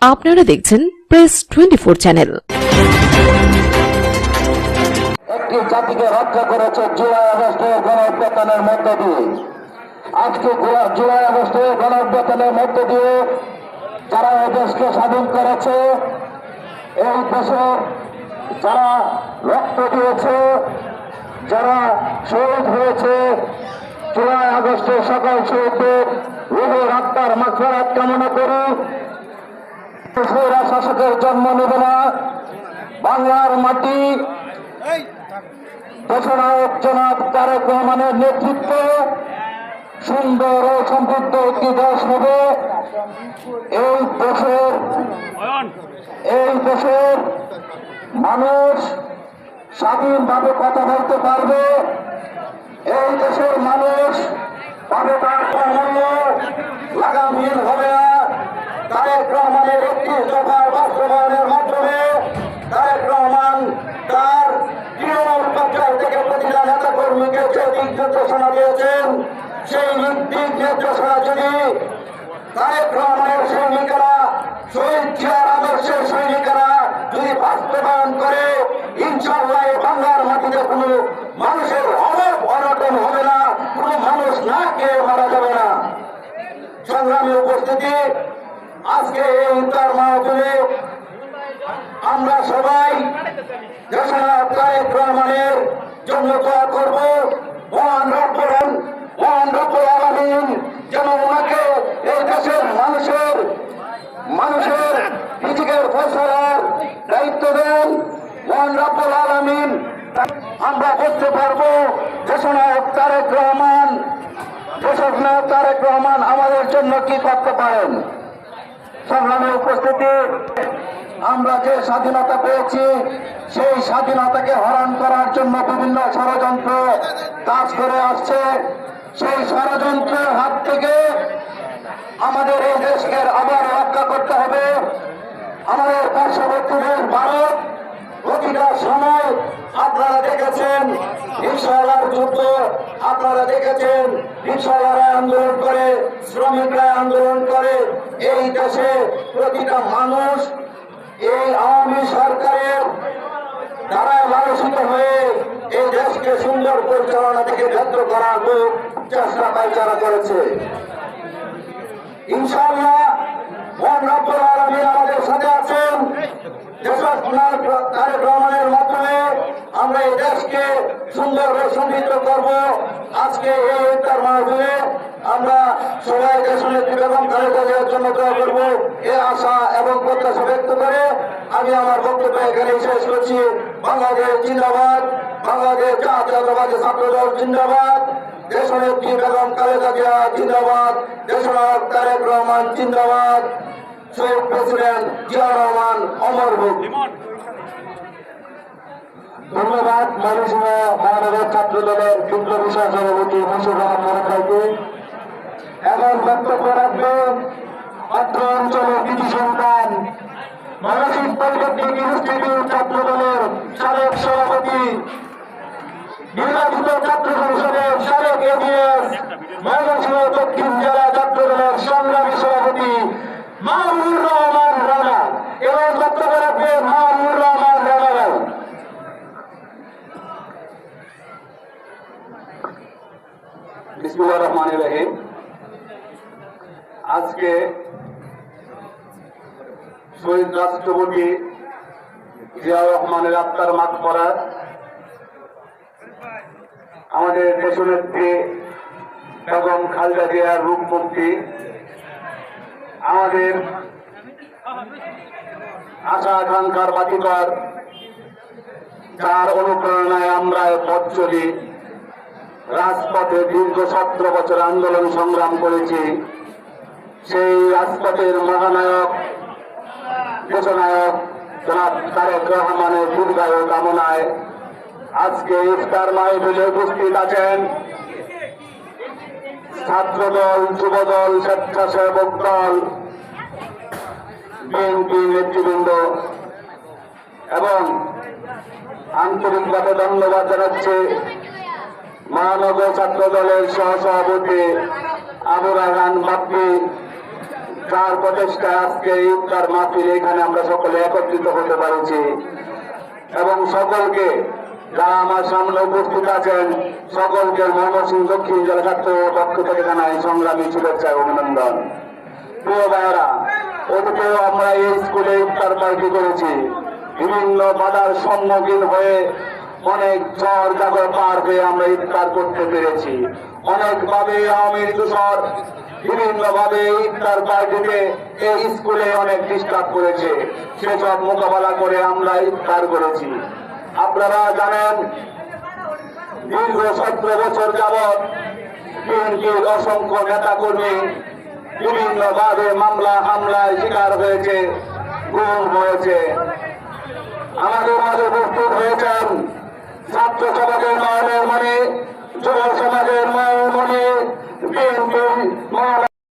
আপনারা দেখছেন press twenty four channel একটি জাতিকে রক্ষা করেছে জুলাই আগস্টের গণঅভ্যুত্থানের মধ্য দিয়ে। আজকে জুলাই- আগস্টের গণঅভ্যুত্থানের মধ্য দিয়ে যারা দেশকে স্বাধীন করেছে, এই দেশের যারা রক্ত দিয়েছে, যারা শহীদ হয়েছে, জুলাই আগস্টের সকল শহীদদের রুহের আত্মার মাখরাত কামনা করি। স্বৈরা শাসকের জন্ম নেবে না। বাংলার মাটি দেশনায়ক জনাব তারেক রহমানের নেতৃত্বে সুন্দর ও সমৃদ্ধ একটি দেশ হবে এই দেশের এই দেশের মানুষ স্বাধীনভাবে কথা বলতে পারবে এই দেশের মানুষ পাবে তার কর্মীয় লাগামহীন হবে না তারেক রহমানের একটি দফা বাস্তবায়নের মাধ্যমে তারেক রহমান তার তৃণমূল পর্যায় থেকে প্রতিটা কর্মীকে যে দিক নির্দেশনা দিয়েছেন, সেই দিক নির্দেশনা যদি তারেক রহমানের সৈনিকেরা আদর্শের সৈনিকেরা যদি বাস্তবায়ন করে ইনশাল্লাহ বাংলার মাটিতে কোনো মানুষের অভাব, অনটন হবে না, কোনো মানুষ না খেয়ে মারা যাবে না। সংগ্রামী উপস্থিতি, আজকে এই উত্তর রব্বুল আলামিন, আমরা বুঝতে পারব দেশনায়ক তারেক রহমান দেশনায়ক তারেক রহমান আমাদের জন্য কি করতে পারেন? সংগ্রামে উপস্থিতি, আমরা যে স্বাধীনতা পেয়েছি, সেই স্বাধীনতাকে হরণ করার জন্য বিভিন্ন ষড়যন্ত্র কাজ করে আসছে। সেই ষড়যন্ত্রের হাত থেকে আমাদের এই দেশকে আবার রক্ষা করতে হবে আমাদের পার্শ্ববর্তী দেশ ভারত প্রতিটা সময় আপনারা দেখেছেন রিক্সাওয়ালার যুদ্ধ আপনারা দেখেছেন রিক্সাওয়ালারা আন্দোলন করে, শ্রমিকরা আন্দোলন করে, এই দেশে প্রতিটা মানুষ এই আওয়ামী সরকারের দ্বারা লালসিত হয়ে এই দেশকে সুন্দর পরিচালনা থেকে ব্যর্থ করার লোক চেষ্টা পাইচারা করেছে। ইনশাআল্লাহ, মহান রব্বুল আলামিন আমাদের সাথে আছেন দেশনাথ তারেক রহমানের মাধ্যমে আমরা এই দেশকে সুন্দর ও সমৃদ্ধ করব। আজকে এই উত্তর মাহফিলে আমরা সবাই দেশনেত্রী বেগম খালেদা জিয়ার জন্য দোয়া করব। এ আশা এবং প্রত্যাশা ব্যক্ত করে আমি আমার বক্তব্য এখানে শেষ করছি। বাংলাদেশ জিন্দাবাদ, বাংলাদেশ জাতীয়তাবাদী ছাত্রদল জিন্দাবাদ, দেশনেত্রী বেগম খালেদা জিয়া জিন্দাবাদ, দেশনায়ক তারেক রহমান জিন্দাবাদ, শহীদ প্রেসিডেন্ট জিয়া রহমান অমর হোক। মানুষরা মহানগর ছাত্র দলের যুগ্ম বিষয় সভাপতি মুসুর রহমান ভাইকে এখন বক্তব্য রাখবেন অত্র অঞ্চলের কৃতি সন্তান মানসিক পলিটেকনিক ইনস্টিটিউট ছাত্র দলের সাবেক সভাপতি নির্বাচিত ছাত্র সংসদের সাবেক এজিএস ময়মনসিংহ দক্ষিণ জেলা ছাত্র দলের সংগ্রামী সভাপতি মাহমুর রহমান রানা এবং বক্তব্য রাখবেন মাহমুর রহমান রানা ভাই বিসমুল্লাহ রহমান রহিম। আজকে শহীদ রাষ্ট্রপতি জিয়া রহমানের আত্মার মাঠ করার আমাদের দেশনেত্রী বেগম খালেদা জিয়ার রূপ মুক্তি, আমাদের আশা আকাঙ্ক্ষার বাতিকর যার অনুপ্রেরণায় আমরা পথ চলি। রাজপথে দীর্ঘ সতেরো বছর আন্দোলন সংগ্রাম করেছি। সেই রাজপথের মহানায়ক দেশনায়ক জনাব তারেক রহমানের দীর্ঘায়ু কামনায় আজকে ইফতার মাহফিলে উপস্থিত আছেন ছাত্রদল, যুবদল, স্বেচ্ছাসেবক দল, বিএনপি নেতৃবৃন্দ এবং আন্তরিকভাবে ধন্যবাদ জানাচ্ছে। মহানগর ছাত্র দলের সহসভাপতি আবু রাহান বাপ্পি যার প্রচেষ্টায় আজকে ইফতার মাহফিল এখানে আমরা সকলে একত্রিত হতে পারছি। এবং সকলকে, যারা আমার সামনে উপস্থিত আছেন, সকলকে ময়মনসিংহ দক্ষিণ জেলা ছাত্র পক্ষ থেকে জানাই সংগ্রামী শুভেচ্ছা অভিনন্দন। প্রিয় ভাইয়েরা, অতীতেও আমরা এই স্কুলে ইফতার পার্টি করেছি। বিভিন্ন বাধার সম্মুখীন হয়ে অনেক ঝড় জাগর পার হয়ে আমরা ইফতার করতে পেরেছি। অনেকভাবে আওয়ামী দূষর বিভিন্ন ভাবে ইফতার পার্টিতে এই স্কুলে অনেক ডিস্টার্ব করেছে। সেসব মোকাবেলা করে আমরা ইফতার করেছি। আপনারা জানেন, দীর্ঘ সতেরো বছর যাবৎ বিএনপির অসংখ্য নেতাকর্মী বিভিন্ন ভাবে মামলা হামলায় শিকার হয়েছে, গুম হয়েছে। আমাদের মাঝে উপস্থিত হয়েছেন ছাত্র সমাজের মায়ের মানে যুব সমাজের বিএনপি